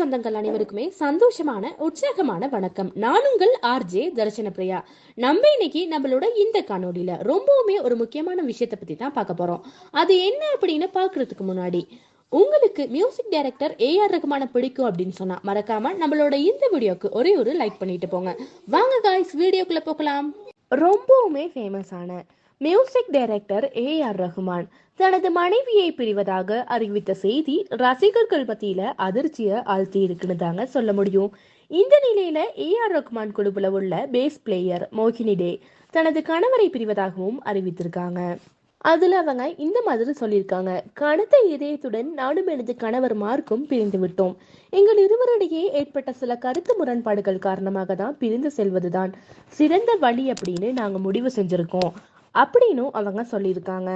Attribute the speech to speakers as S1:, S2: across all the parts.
S1: சொந்தங்கள் அனைவருக்குமே சந்தோஷமான உற்சாகமான வணக்கம். நான் உங்கள் ஆர்ஜே தர்ஷன பிரியா நம்ம இன்னைக்கு நம்மளோட இந்த காணொலியில ரொம்பவுமே ஒரு முக்கியமான விஷயத்தை பத்தி தான் பார்க்க போறோம். அது என்ன அப்படின்னு பாக்குறதுக்கு முன்னாடி உங்களுக்கு மியூசிக் டைரக்டர் ஆர் ரகுமான பிடிக்கும் அப்படின்னு சொன்னா மறக்காம நம்மளோட இந்த வீடியோக்கு ஒரே ஒரு லைக் பண்ணிட்டு போங்க. வாங்க காய்ஸ் வீடியோக்குள்ள போகலாம். ரொம்பவுமே ஃபேமஸான music director A R Rahman தனது மனைவியை பிரிவதாக அறிவித்த செய்தி ரசிகர்கள் மத்தியில அதிர்ச்சியை ஆழ்த்தி இருக்குன்னு தாங்க சொல்ல முடியும். இந்த நிலையில ஏ ஆர் ரஹ்மான் குழுவில் உள்ள பேஸ் பிளேயர் மோகினி டே தனது கணவரை பிரிவதாகவும் அறிவித்திருக்காங்க. அதுல அவங்க இந்த மாதிரி சொல்லியிருக்காங்க. கனத்த இதயத்துடன் நானும் எனது கணவர் மார்க்கும் பிரிந்து விட்டோம். எங்கள் இருவரிடையே ஏற்பட்ட சில கருத்து முரண்பாடுகள் காரணமாக தான் பிரிந்து செல்வதுதான். சிறந்த வழி அப்படின்னு நாங்க முடிவு செஞ்சிருக்கோம். அப்படின்னும் அவங்க சொல்லியிருக்காங்க.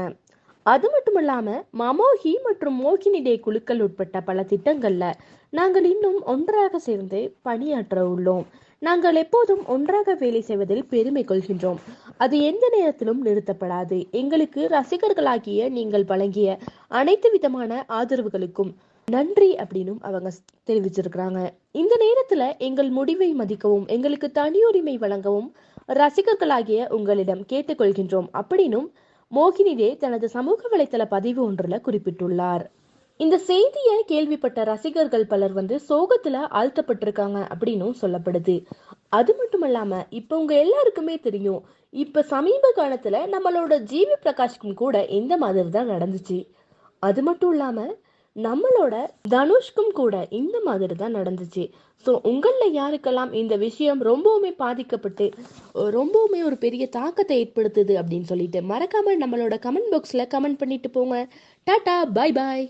S1: அது மட்டும் இல்லாம மமோகி மற்றும் மோகினி டே குழுக்கள் உட்பட்ட பல திட்டங்கள்ல நாங்கள் இன்னும் ஒன்றாக சேர்ந்து பணியாற்ற உள்ளோம். நாங்கள் எப்போதும் ஒன்றாக வேலை செய்வதில் பெருமை கொள்கின்றோம். அது எந்த நேரத்திலும் நிறுத்தப்படாது. எங்களுக்கு ரசிகர்களாகிய நீங்கள் வழங்கிய அனைத்து விதமான ஆதரவுகளுக்கும் நன்றி அப்படின்னும் அவங்க தெரிவிச்சிருக்கிறாங்க. இந்த நேரத்துல எங்கள் முடிவை மதிக்கவும் எங்களுக்கு தனியுரிமை வழங்கவும் ரசிகர்களாகிய உங்களிடம் கேட்டுக்கொள்கின்றோம். அப்படின்னும் மோகினிதே தனது சமூக வலைத்தள பதிவு ஒன்றுல குறிப்பிட்டுள்ளார். இந்த செய்தியை கேள்விப்பட்ட ரசிகர்கள் பலர் வந்து சோகத்துல ஆழ்த்தப்பட்டிருக்காங்க அப்படின்னும் சொல்லப்படுது. அது மட்டும் இல்லாம இப்ப உங்க எல்லாருக்குமே தெரியும் இப்ப சமீப காலத்துல நம்மளோட ஜிவி பிரகாஷ்க்கும் கூட இந்த மாதிரி தான் நடந்துச்சு. அது மட்டும் இல்லாம நம்மளோட தனுஷ்க்கும் கூட இந்த மாதிரி தான் நடந்துச்சு. ஸோ உங்களில் யாருக்கெல்லாம் இந்த விஷயம் ரொம்பவுமே பாதிக்கப்பட்டு ரொம்பவுமே ஒரு பெரிய தாக்கத்தை ஏற்படுத்துது அப்படின்னு சொல்லிட்டு மறக்காமல் நம்மளோட கமெண்ட் பாக்ஸில் கமெண்ட் பண்ணிட்டு போங்க. Tata bye bye